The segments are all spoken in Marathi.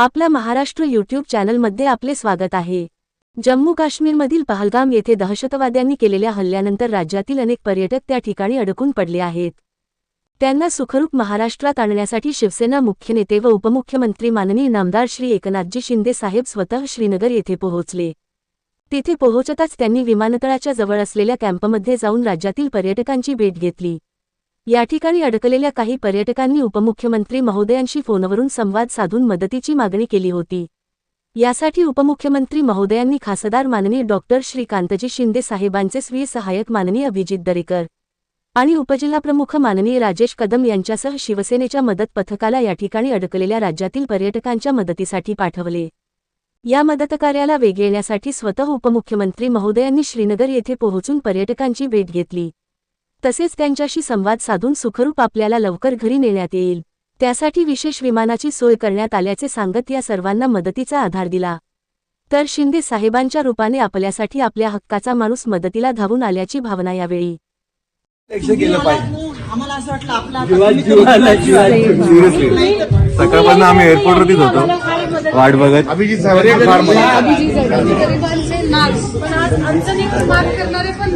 आपल्या महाराष्ट्र यूट्यूब चॅनलमध्ये आपले स्वागत आहे. जम्मू काश्मीरमधील पहलगाम येथे दहशतवाद्यांनी केलेल्या हल्ल्यानंतर राज्यातील अनेक पर्यटक त्या ठिकाणी अडकून पडले आहेत. त्यांना सुखरूप महाराष्ट्रात आणण्यासाठी शिवसेना मुख्य नेते व उपमुख्यमंत्री माननीय नामदार श्री एकनाथजी शिंदे साहेब स्वतः श्रीनगर येथे पोहोचले. तिथे पोहोचताच त्यांनी विमानतळाच्या जवळ असलेल्या कॅम्पमध्ये जाऊन राज्यातील पर्यटकांची भेट घेतली. या ठिकाणी अडकलेल्या काही पर्यटकांनी उपमुख्यमंत्री महोदयांशी फोनवरून संवाद साधून मदतीची मागणी केली होती. यासाठी उपमुख्यमंत्री महोदयांनी खासदार माननीय डॉक्टर श्रीकांतजी शिंदे साहेबांचे स्वीय सहाय्यक माननीय अभिजित दरेकर आणि उपजिल्हाप्रमुख माननीय राजेश कदम यांच्यासह शिवसेनेच्या मदत पथकाला या ठिकाणी अडकलेल्या राज्यातील पर्यटकांच्या मदतीसाठी पाठवले. या मदतकार्याला वेग येण्यासाठी स्वतः उपमुख्यमंत्री महोदयांनी श्रीनगर येथे पोहोचून पर्यटकांची भेट घेतली. तसेच त्यांच्याशी संवाद साधून सुखरूप आपल्याला लवकर घरी नेण्यात येईल. त्यासाठी विशेष विमानाची सोय करण्यात आल्याचे सांगत या सर्वांना मदतीचा आधार दिला. तर शिंदे साहेबांच्या रूपाने आपल्यासाठी आपल्या हक्काचा माणूस मदतीला धावून आल्याची भावना यावेळी. सकाळपासून आम्ही एअरपोर्टवरतीच होतो. वाट बघत. पण आज मात करणारे पण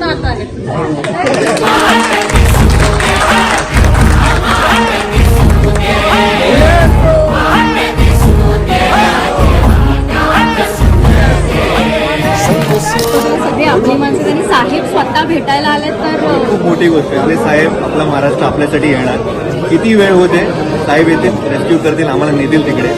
सगळे आपली माणसं त्यांनी साहेब स्वतः भेटायला आले तर खूप मोठी गोष्ट आहे. आपले साहेब आपला महाराष्ट्र आपल्यासाठी येणार. किती वेळ होते? साहेब येतील रेस्क्यू करतील आम्हाला नेतील तिकडे.